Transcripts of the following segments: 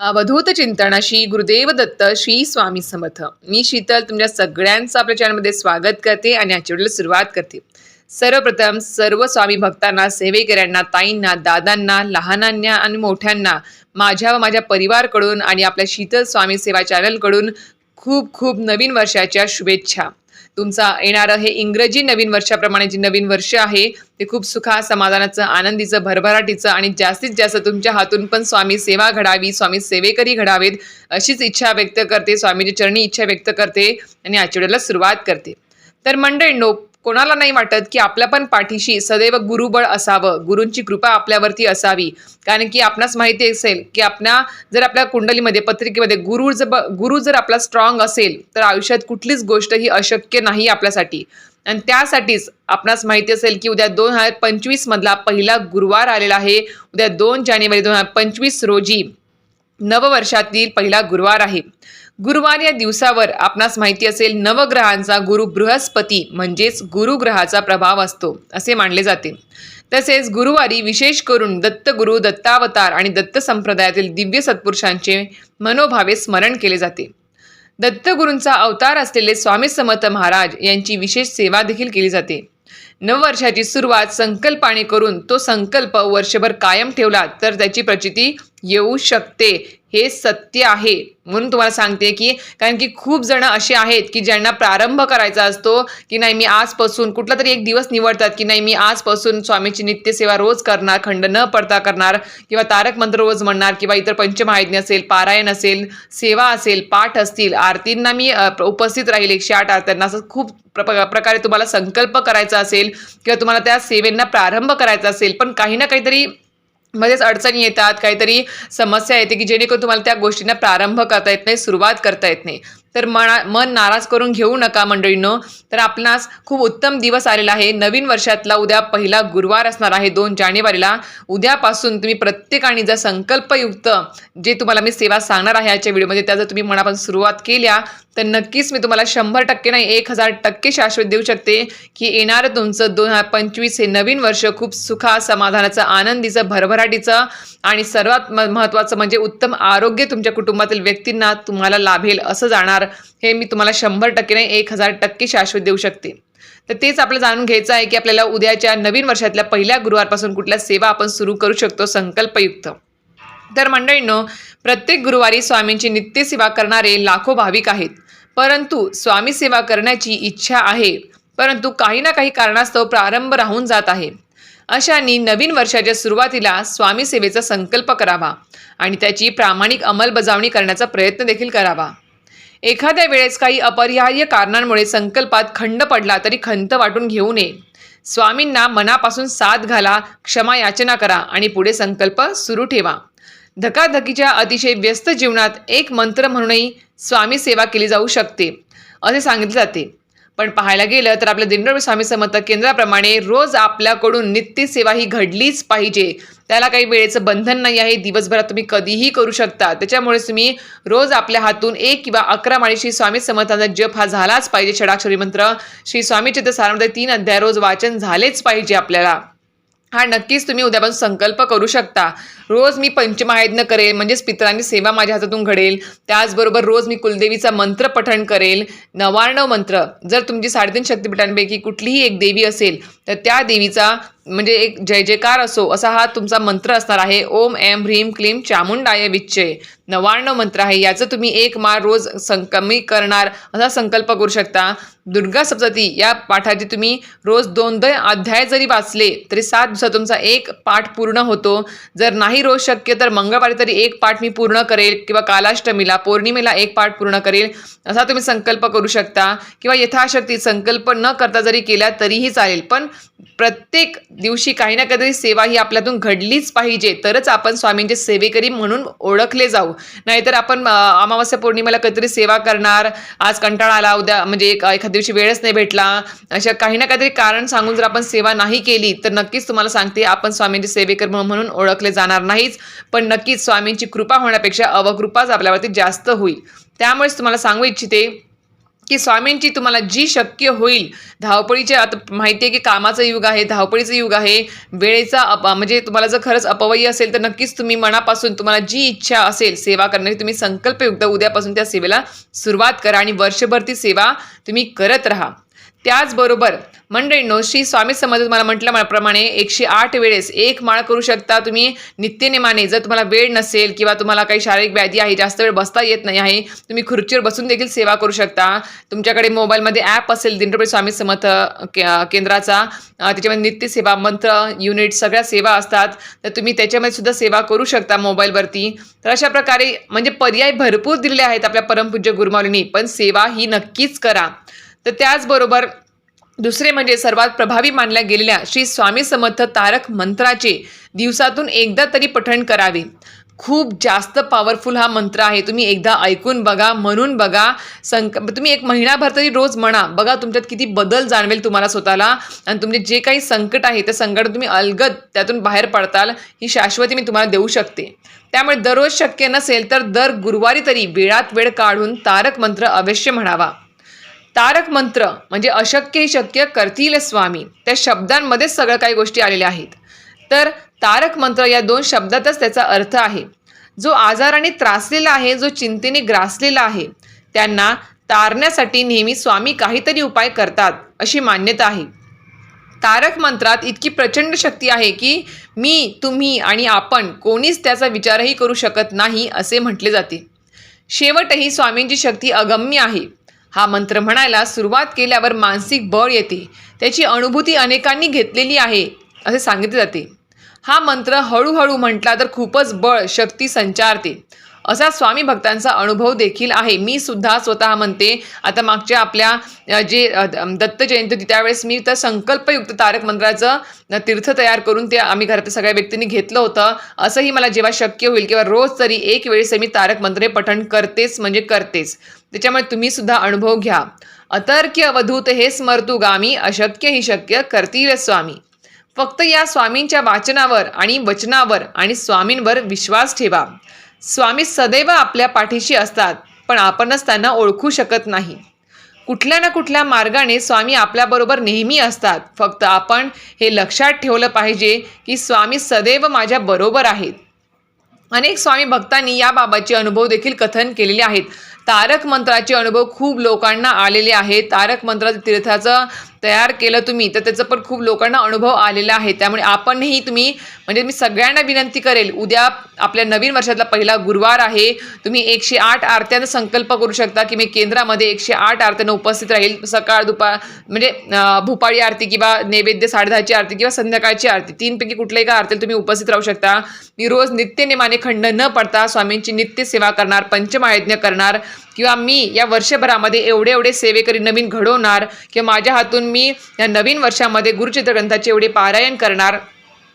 अवधूत चिंतनाशी गुरुदेव दत्त श्री स्वामी समर्थ. मी शीतल तुमच्या सगळ्यांचं आपल्या चॅनलमध्ये स्वागत करते आणि आजच्या सुरुवात करते. सर्वप्रथम सर्व स्वामी भक्तांना सेवेकऱ्यांना ताईंना दादांना लहानांना आणि मोठ्यांना माझ्या व माझ्या परिवारकडून आणि आपल्या शीतल स्वामी सेवा चॅनलकडून खूप खूप नवीन वर्षाच्या शुभेच्छा. तुमचा येणारं हे इंग्रजी नवीन वर्षाप्रमाणे जे नवीन वर्ष आहे ते खूप सुखा समाधानाचं आनंदीचं भरभराटीचं आणि जास्तीत जास्त तुमच्या हातून पण स्वामी सेवा घडावी स्वामी सेवेकरी घडावेत अशीच इच्छा व्यक्त करते स्वामीची चरणी इच्छा व्यक्त करते आणि आठवड्याला सुरुवात करते. तर मंडळींनो कोणाला नाही वाटत की आपल्या पण पाठीशी सदैव गुरुबळ असावं गुरूंची कृपा आपल्यावरती असावी. कारण की आपणास माहिती असेल की आपल्या जर आपल्या कुंडलीमध्ये पत्रिकेमध्ये गुरु जर ब- गुरु जर आपला स्ट्रॉंग असेल तर आयुष्यात कुठलीच गोष्ट ही अशक्य नाही आपल्यासाठी. आणि त्यासाठीच आपणास माहिती असेल की उद्या दोन हजार पंचवीस मधला पहिला गुरुवार आलेला आहे. उद्या दोन जानेवारी दोन हजार पंचवीस रोजी नववर्षातील पहिला गुरुवार आहे. गुरुवार या दिवसावर आपणास माहिती असेल नवग्रहांचा गुरु बृहस्पती म्हणजेच गुरुग्रहाचा प्रभाव असतो असे मानले जाते. तसेच गुरुवारी विशेष करून दत्तगुरु दत्तावतार आणि दत्त संप्रदायातील दिव्य सत्पुरुषांचे मनोभावे स्मरण केले जाते. दत्तगुरूंचा अवतार असलेले स्वामी समर्थ महाराज यांची विशेष सेवा देखील केली जाते. नववर्षाची सुरुवात संकल्पाने करून तो संकल्प वर्षभर कायम ठेवला तर त्याची प्रचिती येऊ शकते. हे सत्य आहे. म्हणून तुम्हाला सांगते की कारण की खूप जण असे आहेत की ज्यांना प्रारंभ करायचा असतो की नाही मी आजपासून कुठला तरी एक दिवस निवडतात की नाही मी आजपासून स्वामीची नित्यसेवा रोज करणार खंड न पडता करणार किंवा तारक मंत्र रोज म्हणणार किंवा इतर पंचमहायज्ञ असेल पारायण असेल सेवा असेल पाठ असतील आरतींना मी उपस्थित राहील एकशे आठ आरत्यांना. असं खूप प्र प्रकारे तुम्हाला संकल्प करायचा असेल किंवा तुम्हाला त्या सेवेंना प्रारंभ करायचा असेल पण काही ना काहीतरी मध्येच अडचणी येतात काहीतरी समस्या येते की जेणेकरून तुम्हाला त्या गोष्टींना प्रारंभ करता येत नाही सुरुवात करता येत नाही. तर मना मन नाराज करून घेऊ नका मंडळींनो. तर आपणास खूप उत्तम दिवस आलेला आहे. नवीन वर्षातला उद्या पहिला गुरुवार असणार आहे दोन जानेवारीला. उद्यापासून तुम्ही प्रत्येकाने जर संकल्पयुक्त जे तुम्हाला मी सेवा सांगणार आहे आजच्या व्हिडिओमध्ये त्या जर तुम्ही मनापासून सुरुवात केल्या तर नक्कीच मी तुम्हाला शंभर टक्के नाही एक हजार टक्के शाश्वत देऊ शकते की येणारं तुमचं दोन हजार पंचवीस हे नवीन वर्ष खूप सुखा समाधानाचं आनंदीचं भरभराटीचं आणि सर्वात म महत्त्वाचं म्हणजे उत्तम आरोग्य तुमच्या कुटुंबातील व्यक्तींना तुम्हाला लाभेल असं जाणार हे मी तुम्हाला शंभर टक्के नाही एक हजार टक्के शाश्वत देऊ शकते. तर तेच आपलं जाणून घ्यायचं आहे की आपल्याला उद्याच्या नवीन वर्षातल्या पहिल्या गुरुवारपासून कुठल्या सेवा आपण सुरू करू शकतो संकल्पयुक्त. तर मंडळींनो प्रत्येक गुरुवारी स्वामींची नित्यसेवा करणारे लाखो भाविक आहेत. परंतु स्वामी सेवा करण्याची इच्छा आहे. परंतु काही ना काही कारणास्तव प्रारंभ राहून जात आहे. अशांनी नवीन वर्षाच्या सुरुवातीला स्वामी सेवेचा संकल्प करावा आणि त्याची प्रामाणिक अंमलबजावणी करण्याचा प्रयत्न देखील करावा. एखाद्या वेळेस काही अपरिहार्य कारणांमुळे संकल्पात खंड पडला तरी खंत वाटून घेऊ नये. स्वामींना मनापासून साथ घाला क्षमा याचना करा आणि पुढे संकल्प सुरू ठेवा. धकाधकीच्या अतिशय व्यस्त जीवनात एक मंत्र म्हणूनही स्वामी सेवा केली जाऊ शकते असे सांगितले जाते. पण पाहायला गेलं तर आपल्या दिंडोरी स्वामी समर्थ केंद्राप्रमाणे रोज आपल्याकडून नित्य सेवा ही घडलीच पाहिजे. त्याला काही वेळेचं बंधन नाही आहे. दिवसभरात तुम्ही कधीही करू शकता. त्याच्यामुळे तुम्ही रोज आपल्या हातून एक किंवा अकरा माळी श्री स्वामी समर्थांचा जप हा झालाच पाहिजे. षडाक्षरी मंत्र श्री स्वामी चित्र सारामध्ये तीन अध्याय रोज वाचन झालेच पाहिजे आपल्याला. हा नक्कीच तुम्ही उद्यापासून संकल्प करू शकता. रोज मी पंचमहायज्ञ करेल म्हणजेच पितरांनी सेवा माझ्या हातातून घडेल. त्याचबरोबर रोज मी कुलदेवीचा मंत्र पठण करेल. नवार्णव मंत्र. जर तुमची साडेतीन शक्तिपीठांपैकी कुठलीही एक देवी असेल तर त्या देवीचा म्हणजे एक जय जयकार असो असा हा तुमचा मंत्र असणार आहे. ओम एम ह्रीम क्लीम चामुंडाय विच्चय नवार्णव मंत्र आहे. याचं तुम्ही एक माळ रोज संकमी करणार असा संकल्प करू शकता. दुर्गा सप्तती या पाठाचे तुम्ही रोज दोन दोन अध्याय जरी वाचले तरी सात दिवसात तुमचा एक पाठ पूर्ण होतो. जर नाही रोज शक्य तर मंगळवारी तरी एक पाठ मी पूर्ण करेल किंवा कालाष्टमीला पौर्णिमेला एक पाठ पूर्ण करेल असा तुम्ही संकल्प करू शकता. किंवा यथाशक्ती संकल्प न करता जरी केला तरीही चालेल. पण प्रत्येक दिवशी काही ना काहीतरी सेवा ही आपल्यातून घडलीच पाहिजे. तरच आपण स्वामींचे सेवेकरी म्हणून ओळखले जाऊ. नाहीतर आपण अमावस्या पौर्णिमेला काहीतरी सेवा करणार. आज कंटाळा आला उद्या म्हणजे एक एखाद्या दिवशी वेळच नाही भेटला. अशा काही ना काहीतरी कारण सांगून जर आपण सेवा नाही केली तर नक्कीच तुम्हाला सांगते आपण स्वामींचे सेवेकर म्हणून ओळखले जाणार नाहीच. पण नक्कीच स्वामींची कृपा होण्यापेक्षा अवकृपाच आपल्यावरती जास्त होईल. त्यामुळेच तुम्हाला सांगू इच्छिते की स्वामींची तुम्हाला जी शक्य होईल धावपळीचे आता माहिती आहे की कामाचं युग आहे धावपळीचं युग आहे वेळेचा अप म्हणजे तुम्हाला जर खरंच अपवयी असेल तर नक्कीच तुम्ही मनापासून तुम्हाला जी इच्छा असेल सेवा करण्याची तुम्ही संकल्पयुक्त उद्यापासून त्या सेवेला सुरुवात करा आणि वर्षभर ती सेवा तुम्ही करत राहा. त्याचबरोबर मंडळींनो श्री स्वामी समर्थ तुम्हाला म्हटल्याप्रमाणे एकशे आठ वेळेस एक माळ करू शकता. तुम्ही नित्यनेमाने जर तुम्हाला वेळ नसेल किंवा तुम्हाला काही शारीरिक व्याधी आहे जास्त वेळ बसता येत नाही आहे तुम्ही खुर्चीवर बसून देखील सेवा करू शकता. तुमच्याकडे मोबाईलमध्ये ॲप असेल दिंडोरी स्वामी समर्थ के- केंद्राचा त्याच्यामध्ये नित्य सेवा मंत्र युनिट सगळ्या सेवा असतात. तर तुम्ही त्याच्यामध्ये सुद्धा सेवा करू शकता मोबाईलवरती. तर अशा प्रकारे म्हणजे पर्याय भरपूर दिलेले आहेत आपल्या परमपूज्य गुरुमाऊलींनी पण सेवा ही नक्कीच करा. तर त्याचबरोबर दुसरे म्हणजे सर्वात प्रभावी मानल्या गेलेल्या श्री स्वामी समर्थ तारक मंत्राचे दिवसातून एकदा तरी पठण करावे. खूप जास्त पॉवरफुल हा मंत्र आहे. तुम्ही एकदा ऐकून बघा म्हणून बघा. संक तुम्ही एक महिनाभर तरी रोज म्हणा. बघा तुमच्यात किती बदल जाणवेल तुम्हाला स्वतःला. आणि तुमचे जे काही संकट आहे त्या संकट तुम्ही अलगद त्यातून बाहेर पडताल ही शाश्वती मी तुम्हाला देऊ शकते. त्यामुळे दररोज शक्य नसेल तर दर गुरुवारी तरी वेळात वेळ काढून तारक मंत्र अवश्य म्हणावा. तारक मंत्र म्हणजे अशक्य ही शक्य करतील स्वामी. त्या शब्दांमध्येच सगळं काही गोष्टी आलेल्या आहेत. तर तारक मंत्र या दोन शब्दातच त्याचा अर्थ आहे. जो आजाराने त्रासलेला आहे जो चिंतेने ग्रासलेला आहे त्यांना तारण्यासाठी नेहमी स्वामी काहीतरी उपाय करतात अशी मान्यता आहे. तारक मंत्रात इतकी प्रचंड शक्ती आहे की मी तुम्ही आणि आपण कोणीच त्याचा विचारही करू शकत नाही असे म्हटले जाते. शेवटही स्वामींची शक्ती अगम्य आहे. हा मंत्र म्हणायला सुरुवात केल्यावर मानसिक बळ येते. त्याची अनुभूती अनेकांनी घेतलेली आहे असे सांगितले जाते. हा मंत्र हळूहळू म्हटला तर खूपच बळ शक्ती संचारते. असा स्वामी भक्तांचा अनुभव देखील आहे. मी सुद्धा स्वतः म्हणते आता मागच्या आपल्या जे दत्त जयंती होती त्यावेळेस मी तर संकल्पयुक्त तारक मंत्राचं तीर्थ तयार करून ते आम्ही घरातल्या सगळ्या व्यक्तींनी घेतलं होतं. असंही मला जेव्हा शक्य होईल किंवा रोज तरी एक वेळेस मी तारक मंत्रे पठण करतेच म्हणजे करतेच. त्याच्यामुळे तुम्ही सुद्धा अनुभव घ्या. अतर्क्य अवधूत हे स्मर्तू गामी अशक्य ही शक्य करतील स्वामी. फक्त या स्वामींच्या वाचनावर आणि वचनावर आणि स्वामींवर विश्वास ठेवा. स्वामी सदैव आपल्या पाठीशी असतात पण आपणच त्यांना ओळखू शकत नाही. कुठल्या ना कुठल्या मार्गाने स्वामी आपल्याबरोबर नेहमी असतात. फक्त आपण हे लक्षात ठेवलं पाहिजे की स्वामी सदैव माझ्या बरोबर आहेत. अनेक स्वामी भक्तांनी याबाबतचे अनुभव देखील कथन केलेले आहेत. तारक मंत्राचे अनुभव खूप लोकांना आलेले आहेत. तारक मंत्राचं तीर्थाचं तयार केलं तुम्ही तर त्याचं पण खूप लोकांना अनुभव आलेला आहे. त्यामुळे आपणही तुम्ही म्हणजे मी सगळ्यांना विनंती करेल उद्या आपल्या नवीन वर्षातला पहिला गुरुवार आहे तुम्ही एकशे आठ आरत्यांचा संकल्प करू शकता की मी केंद्रामध्ये एकशे आठ आरत्यानं उपस्थित राहील. सकाळ दुपार म्हणजे भूपाळी आरती किंवा नैवेद्य साडेदहाची आरती किंवा संध्याकाळची आरती तीनपैकी कुठल्याही का आरतीला तुम्ही उपस्थित राहू शकता. मी रोज नित्यनेमाने खंड न पडता स्वामींची नित्य सेवा करणार पंचमहायज्ञ करणार किंवा मी या वर्षभरामध्ये एवढे एवढे सेवेकरी नवीन घडवणार किंवा माझ्या हातून मी या नवीन वर्षामध्ये गुरुचित्रग्रंथाचे एवढे पारायण करणार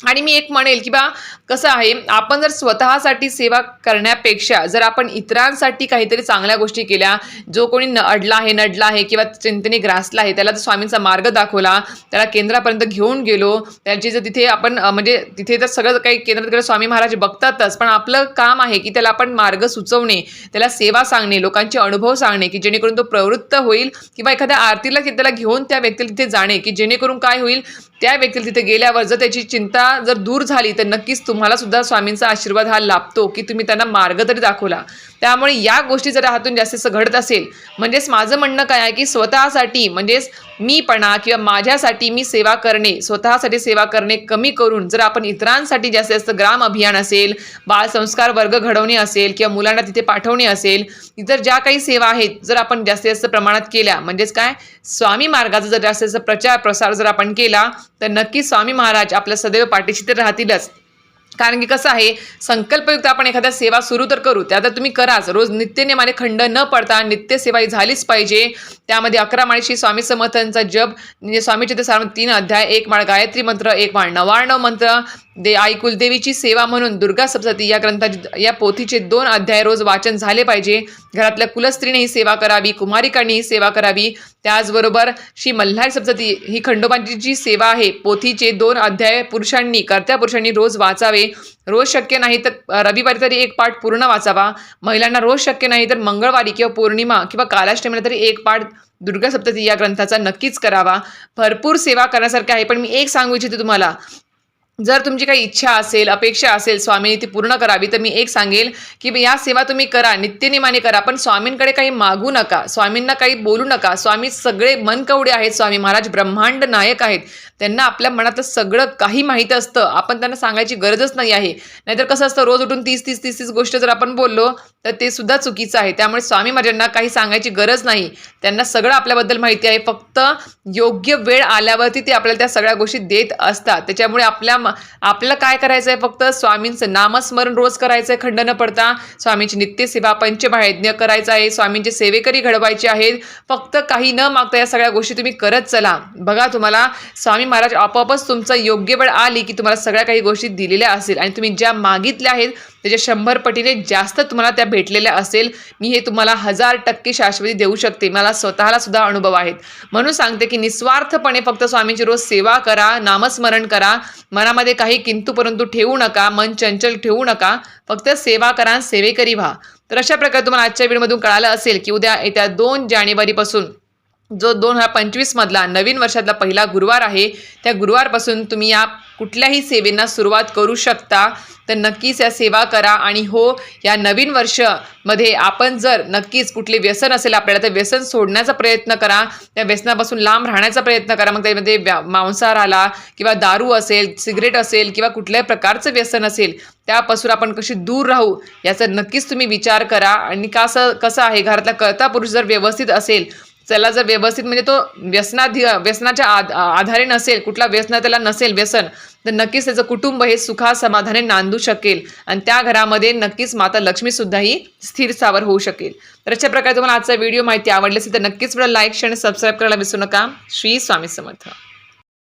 आणि मी एक म्हणेल की बा कसं आहे आपण जर स्वतःसाठी सेवा करण्यापेक्षा जर आपण इतरांसाठी काहीतरी चांगल्या गोष्टी केल्या जो कोणी न अडला आहे नडला आहे किंवा चिंतेने ग्रासला आहे त्याला जर स्वामींचा मार्ग दाखवला त्याला केंद्रापर्यंत घेऊन गेलो त्याची जर तिथे आपण म्हणजे तिथे तर सगळं काही केंद्रात स्वामी महाराज बघतातच पण आपलं काम आहे की त्याला आपण मार्ग सुचवणे त्याला सेवा सांगणे लोकांचे अनुभव सांगणे की जेणेकरून तो प्रवृत्त होईल किंवा एखाद्या आरतीला की त्याला घेऊन त्या व्यक्तीला तिथे जाणे की जेणेकरून काय होईल त्या व्यक्तीला तिथे गेल्यावर जर त्याची चिंता जर दूर झाली तर नक्कीच तुम्हाला सुद्धा स्वामींचा आशीर्वाद हा लाभतो की तुम्ही त्यांना मार्ग तरी दाखवला. त्यामुळे या गोष्टी जर हातून जास्त घडत असेल म्हणजेच माझं म्हणणं काय आहे की स्वतःसाठी म्हणजेच मीपणा किंवा माझ्यासाठी मी सेवा करणे स्वतःसाठी सेवा करणे कमी करून जर आपण इतरांसाठी जास्तीत जास्त ग्राम अभियान असेल बालसंस्कार वर्ग घडवणे असेल किंवा मुलांना तिथे पाठवणे असेल इतर ज्या काही सेवा आहेत जर आपण जास्तीत जास्त प्रमाणात केल्या म्हणजेच काय? स्वामी मार्गाचा जर जास्तीत जास्त प्रचार प्रसार जर आपण केला तर नक्की स्वामी महाराज आपल्या सदैव पाठीशी तर राहतीलच. कारण की कसं आहे संकल्पयुक्त आपण एखाद्या सेवा सुरू तर करू त्या तर तुम्ही कराच. रोज नित्यनेमाने खंड न पडता नित्य सेवा ही झालीच पाहिजे. त्यामध्ये अकरा माळीशी स्वामी समर्थांचा जप म्हणजे स्वामीचे ते सार तीन अध्याय एक माळ गायत्री मंत्र एक माळ नवार्णव मंत्र दे आई कुलदेवीची सेवा म्हणून दुर्गा सप्तती या ग्रंथाची या पोथीचे दोन अध्याय रोज वाचन झाले पाहिजे. घरातल्या कुलस्त्रीनेही सेवा करावी कुमारिकांनीही सेवा करावी. त्याचबरोबर श्री मल्हार सप्तती ही खंडोबांची जी सेवा आहे. पोथीचे दोन अध्याय पुरुषांनी कर्त्या पुरुषांनी रोज वाचावे. रोज शक्य नाही तर रविवारी तरी एक पाठ पूर्ण वाचावा. महिलांना रोज शक्य नाही तर मंगळवारी किंवा पौर्णिमा किंवा कालाष्टमीला तरी एक पाठ दुर्गा सप्तती या ग्रंथाचा नक्कीच करावा. भरपूर सेवा करण्यासारखे आहे पण मी एक सांगू इच्छिते तुम्हाला. जर तुमची काही इच्छा असेल अपेक्षा असेल स्वामींनी ती पूर्ण करावी तर मी एक सांगेल की या सेवा तुम्ही करा नित्यनिमाने करा पण स्वामींकडे काही मागू नका स्वामींना काही बोलू नका. स्वामी सगळे मनकवडे आहेत स्वामी महाराज ब्रह्मांड नायक आहेत. त्यांना आपल्या मनातलं सगळं काही माहीत असतं. आपण त्यांना सांगायची गरजच नाही आहे. नाहीतर कसं असतं रोज उठून तीस तीस तीस तीस गोष्ट जर आपण बोललो तर ते सुद्धा चुकीचं आहे. त्यामुळे स्वामी महाराजांना काही सांगायची गरज नाही. त्यांना सगळं आपल्याबद्दल माहिती आहे. फक्त योग्य वेळ आल्यावरती ते आपल्याला त्या सगळ्या गोष्टी देत असतात. त्याच्यामुळे आपल्या म- आपल्याला काय करायचं आहे फक्त स्वामींचं नामस्मरण रोज करायचं आहे खंड न पडता. स्वामींची नित्यसेवा पंचमहायज्ञ करायचं आहे. स्वामींचे सेवेकरी घडवायचे आहेत. फक्त काही न मागता या सगळ्या गोष्टी तुम्ही करत चला. बघा तुम्हाला स्वामी महाराज आपोआपच तुमचं योग्य वेळ आली की तुम्हाला सगळ्या काही गोष्टी दिलेल्या असेल आणि तुम्ही ज्या मागितल्या आहेत त्याच्या शंभर पटीने जास्त तुम्हाला त्या भेटलेल्या असेल मी हे तुम्हाला हजार टक्के शाश्वती देऊ शकते. मला स्वतःला सुद्धा अनुभव आहेत. म्हणून सांगते की निस्वार्थपणे फक्त स्वामींची रोज सेवा करा नामस्मरण करा मनामध्ये काही किंतू परंतु ठेवू नका मन चंचल ठेवू नका फक्त सेवा करा सेवेकरी व्हा. तर अशा प्रकारे तुम्हाला आजच्या व्हिडिओमधून कळालं असेल की उद्या येत्या दोन जानेवारीपासून जो दोन हजार पंचवीसमधला नवीन वर्षातला पहिला गुरुवार आहे त्या गुरुवारपासून तुम्ही या कुठल्याही सेवेंना सुरुवात करू शकता. तर नक्कीच या सेवा करा आणि हो या नवीन वर्षमध्ये आपण जर नक्कीच कुठले व्यसन असेल आपल्याला तर व्यसन सोडण्याचा प्रयत्न करा. त्या व्यसनापासून लांब राहण्याचा प्रयत्न करा. मग त्यामध्ये व्या मांसाहार आला किंवा दारू असेल सिगरेट असेल किंवा कुठल्याही प्रकारचं व्यसन असेल त्यापासून आपण कशी दूर राहू याचा नक्कीच तुम्ही विचार करा. आणि कसं कसं आहे घरातला कर्ता पुरुष जर व्यवस्थित असेल त्याला जर व्यवस्थित म्हणजे तो व्यसनाधी व्यसनाच्या आध आधारे नसेल कुठला व्यसन त्याला नसेल व्यसन तर नक्कीच त्याचं कुटुंब हे सुखा समाधाने नांदू शकेल. आणि त्या घरामध्ये नक्कीच माता लक्ष्मीसुद्धाही स्थिरस्थावर होऊ शकेल. तर अशा प्रकारे तुम्हाला आजचा व्हिडिओ माहिती आवडली असेल तर नक्कीच मला लाईक शेअर सबस्क्राईब करायला विसरू नका. श्री स्वामी समर्थ.